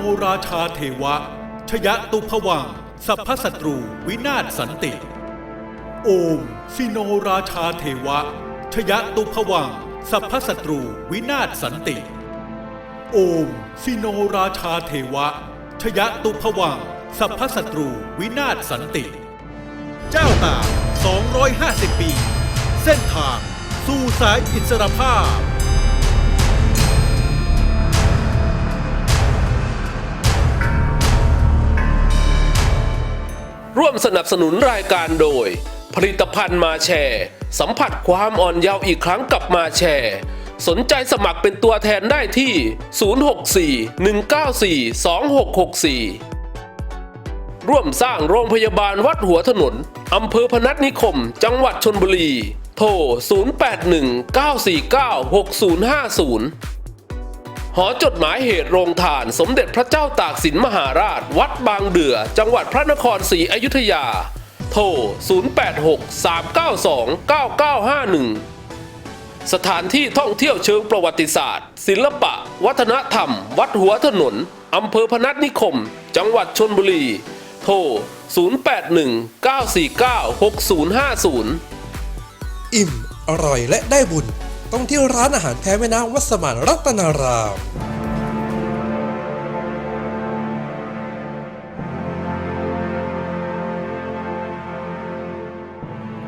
โนราชาเทวะ ชยะตุภวังสัพพสัตรูวินาศสันติ โอมสิโนราชาเทวะ ชยะตุภวังสัพพสัตรูวินาศสันติ โอมสิโนราชาเทวะ ชยะตุภวังสัพพสัตรูวินาศสันติ เจ้าตา 250 ปี เส้นทาง สู่สายอิสรภาพ วมสนับสนุนรายการโดย ผลิตภัณฑ์มาแชร์ สัมผัสความอ่อนเยาว์อีกครั้งกับมาแชร์ สนใจสมัครเป็นตัวแทนได้ที่ 064 194 2664 ร่วมสร้างโรงพยาบาลวัดหัวถนน อำเภอพนัสนิคม จังหวัดชนบุรี โทร 081 949 6050 หอจดหมายเหตุโรงทาน สมเด็จพระเจ้าตากสินมหาราช วัดบางเดือ จังหวัดพระนครศรีอยุธยา โทร 086-392-9951 สถานที่ท่องเที่ยวเชิงประวัติศาสตร์ ศิลปะ วัฒนธรรม วัดหัวถนน อำเภอพนัสนิคม จังหวัดชนบุรี โทร 081-949-6050 อิ่ม อร่อยและได้บุญ ต้องที่ร้านอาหารแท้แม่น้ำวัดสมานรัตนาราม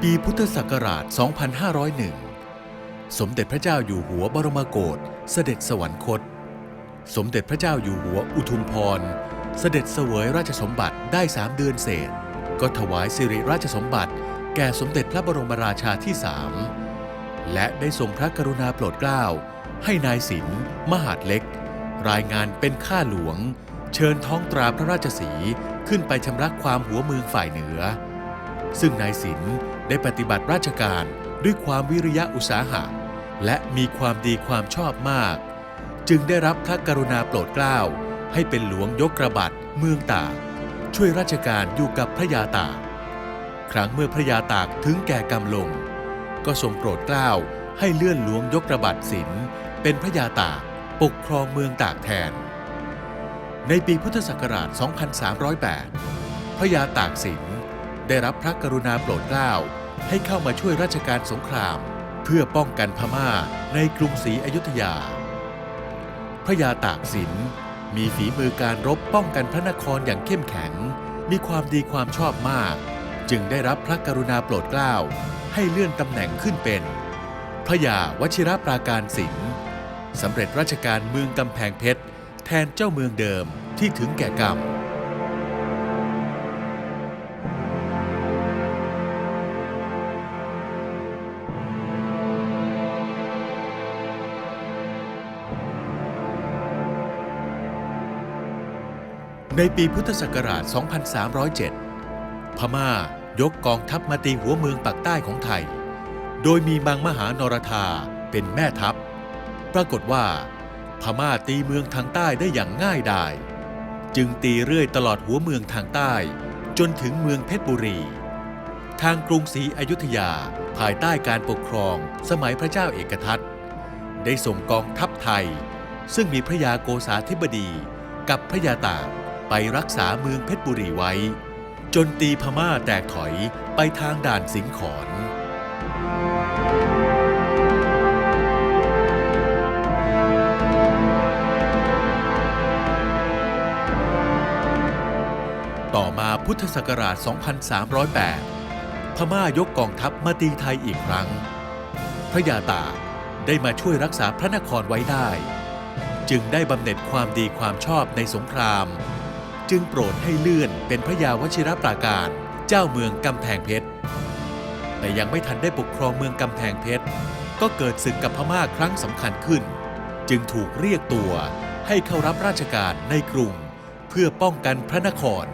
ปีพุทธศักราช 2501 สมเด็จพระเจ้าอยู่หัวบรมโกศเสด็จสวรรคต สมเด็จพระเจ้าอยู่หัวอุทุมพร เสด็จเสวยราชสมบัติได้สามเดือนเศษ ก็ถวายสิริราชสมบัติ แก่สมเด็จพระบรมราชาที่สาม และได้ทรงพระกรุณาโปรดเกล้า ให้นายสินมหาดเล็ก รายงานเป็นข้าหลวง เชิญท้องตราพระราชสีขึ้นไปชำระความหัวเมืองฝ่ายเหนือ ซึ่งนายสินได้ปฏิบัติราชการด้วยความวิริยะอุตสาหะ และมีความดีความชอบมาก จึงได้รับพระกรุณาโปรดเกล้า ให้เป็นหลวงยกระบัดเมืองตากช่วยราชการอยู่กับพระยาตาก ครั้งเมื่อพระยาตากถึงแก่กรรมลง ก็ทรงโปรดเกล้าให้เลื่อนหลวงยกระบัดสินเป็นพระยาตากปกครองเมืองตากแทน ในปีพุทธศักราช 2308 พระยาตากสินได้รับพระกรุณาโปรดเกล้าให้เข้ามาช่วยราชการสงคราม เพื่อป้องกันพม่าในกรุงศรีอยุธยา พระยาตากสินมีฝีมือการรบป้องกันพระนครอย่างเข้มแข็ง มีความดีความชอบมาก จึงได้รับพระกรุณาโปรดเกล้าให้เลื่อนตำแหน่งขึ้นเป็น พระยาวชิรปราการสินสำเร็จราชการเมืองกำแพงเพชร แทนเจ้าเมืองเดิมที่ถึงแก่กรรมในปีพุทธศักราช 2307 พม่ายกกองทัพมาตีหัวเมืองปากใต้ของไทย โดยมีบางมหานรธาเป็นแม่ทัพ ปรากฏว่า พม่าตีเมืองทางใต้ได้อย่างง่ายดาย จึงตีเรื่อยตลอดหัวเมืองทางใต้ จนถึงเมืองเพชรบุรี ทางกรุงศรีอยุธยาภายใต้การปกครองสมัยพระเจ้าเอกทัตได้ส่งกองทัพไทย ซึ่งมีพระยาโกษาธิบดีกับพระยาตากไปรักษาเมืองเพชรบุรีไว้ จนตีพม่าแตกถอยไปทางด่านสิงขอนต่อมาพุทธศักราช 2308 พม่ายกกองทัพมาตีไทยอีกครั้ง พระยาตาได้มาช่วยรักษาพระนครไว้ได้ จึงได้บำเหน็จความดีความชอบในสงคราม จึงโปรดให้เลื่อนเป็นพระยาวชิรปราการ เจ้าเมืองกำแพงเพชร แต่ยังไม่ทันได้ปกครองเมืองกำแพงเพชร ก็เกิดศึกกับพม่าครั้งสำคัญขึ้น จึงถูกเรียกตัวให้เข้ารับราชการในกรุง เพื่อป้องกันพระนคร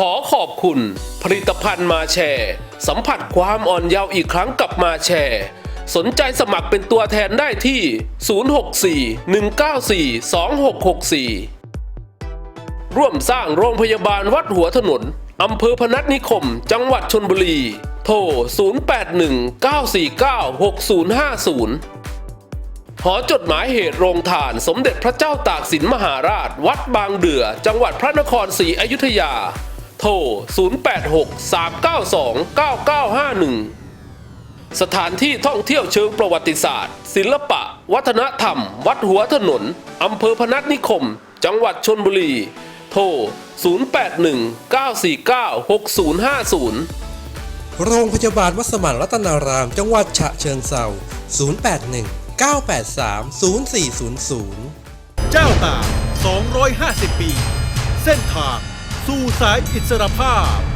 ขอขอบคุณ ผลิตภัณฑ์มาแชร์ สัมผัสความอ่อนเยาว์อีกครั้งกับมาแชร์ สนใจสมัครเป็นตัวแทนได้ที่ 064 194 2664 ร่วมสร้างโรงพยาบาลวัดหัวถนนอำเภอพนัสนิคม จังหวัดชนบุรี โทร 081 949 6050 หอจดหมายเหตุโรงทานสมเด็จพระเจ้าตากสินมหาราช วัดบางเดือ จังหวัดพระนครศรีอยุธยา โทร 086 392 9951 สถานที่ท่องเที่ยวเชิงประวัติศาสตร์ ศิลปะ วัฒนธรรม วัดหัวถนน อำเภอพนัสนิคม จังหวัดชนบุรี โทร 081 949 6050 โรงพยาบาลวัดสมานรัตนาราม จังหวัดฉะเชิงเซา081 983 0400 เจ้าตาก250 ปี เส้นทาง สู่สายอิสรภาพ